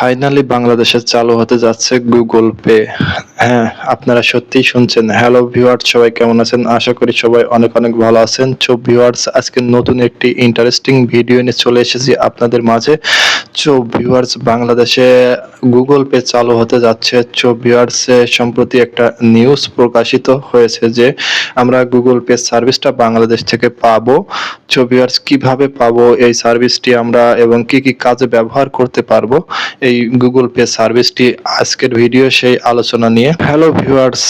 Finally বাংলাদেশে চালু হতে যাচ্ছে গুগল পে হ্যাঁ আপনারা সত্যিই শুনছেন। হ্যালো ভিউয়ার্স সবাই কেমন আছেন? আশা করি সবাই অনেক অনেক ভালো আছেন। চো ভিউয়ার্স আজকে নতুন একটি ইন্টারেস্টিং ভিডিও নিয়ে চলে এসেছি আপনাদের মাঝে। ভিউয়ার্স বাংলাদেশে গুগল পে চালু হতে যাচ্ছে। চো ভিউয়ার্স সম্প্রতি একটা নিউজ প্রকাশিত হয়েছে যে, আমরা গুগল পে সার্ভিসটা বাংলাদেশ থেকে পাবো। চো ভিউয়ার্স কীভাবে পাবো এই সার্ভিসটি আমরা এবং কি কি কাজে ব্যবহার করতে পারব? এই গুগল পে সার্ভিসটি আজকের ভিডিও সেই আলোচনা নিয়ে। হ্যালো ভিউয়ার্স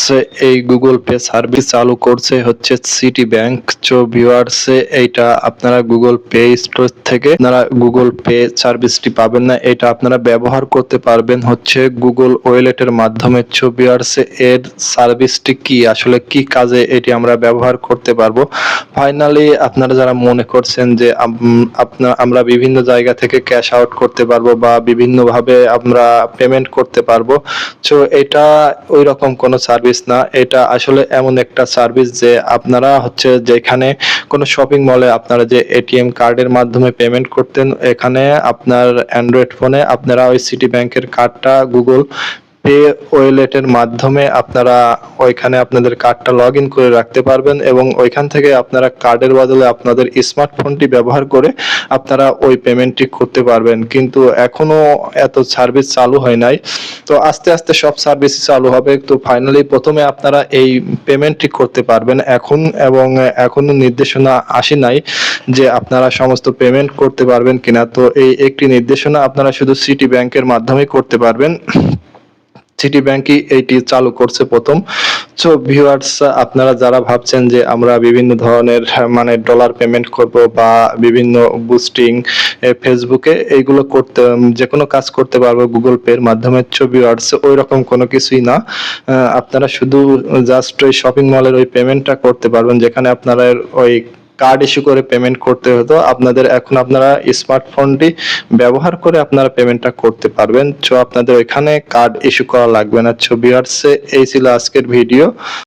এই গুগল পে সার্ভিস চালু করছে হচ্ছে সিটি ব্যাংক চো ভিউয়ার্স এইটা আপনারা গুগল পে স্টোর থেকে, আপনারা গুগল পে সার্ভিসটি পাবেন না, এটা আপনারা ব্যবহার করতে পারবেন হচ্ছে গুগল ওয়েলেটের মাধ্যমে। চো ভিউয়ার্স এর সার্ভিসটি কি? আসলে কি কাজে এটি আমরা ব্যবহার করতে পারব? ফাইনালি আপনারা যারা মনে করছেন যে আপনার আমরা বিভিন্ন জায়গা থেকে ক্যাশ আউট করতে পারব বা বিভিন্নভাবে আমরা পেমেন্ট করতে পারব তো এটা ওই রকম কোনো সার্ভিস না। এটা আসলে এমন একটা সার্ভিস যে আপনারা হচ্ছে যেখানে কোনো শপিং মলে আপনারা যে এটিএম কার্ডের মাধ্যমে পেমেন্ট করতেন, এখানে আপনার অ্যান্ড্রয়েড ফোনে আপনারা ওই সিটি ব্যাংকের কার্ডটা গুগল পে ওয়েলেটের মাধ্যমে আপনারা ওইখানে আপনাদের কার্ডটা লগ ইন করে রাখতে পারবেন এবং ওইখান থেকে আপনারা কার্ডের বদলে আপনাদের স্মার্টফোনটি ব্যবহার করে আপনারা ওই পেমেন্টটি করতে পারবেন। কিন্তু এখনও এত সার্ভিস চালু হয় নাই। তো আস্তে আস্তে সব সার্ভিস চালু হবে। তো ফাইনালি প্রথমে আপনারা এই পেমেন্টটি করতে পারবেন। এখন এবং এখনও নির্দেশনা আসে নাই যে আপনারা সমস্ত পেমেন্ট করতে পারবেন কিনা। তো এই একটি নির্দেশনা আপনারা শুধু সিটি ব্যাংকের মাধ্যমে করতে পারবেন। সিটি ব্যাংকই এইটি চালু করছে প্রথম। সো ভিউয়ার্স আপনারা যারা ভাবছেন যে আমরা বিভিন্ন ধরনের মানে ডলার পেমেন্ট করব বা বিভিন্ন বুস্টিং ফেসবুকে এইগুলো করতে যে কোনো কাজ করতে পারব গুগল পের মাধ্যমে সো ভিউয়ার্স ওই রকম কোনো কিছুই না। আপনারা শুধু জাস্ট ওই শপিং মলের ওই পেমেন্টটা করতে পারবেন, যেখানে আপনারা ওই কার্ড ইস্যু করে পেমেন্ট করতে হতো আপনাদের এখন আপনারা স্মার্টফোনটি ব্যবহার করে আপনারা পেমেন্টটা করতে পারবেন। সো আপনাদের এখানে কার্ড ইস্যু করা লাগবে না। ছবি এই ছিল আজকের ভিডিও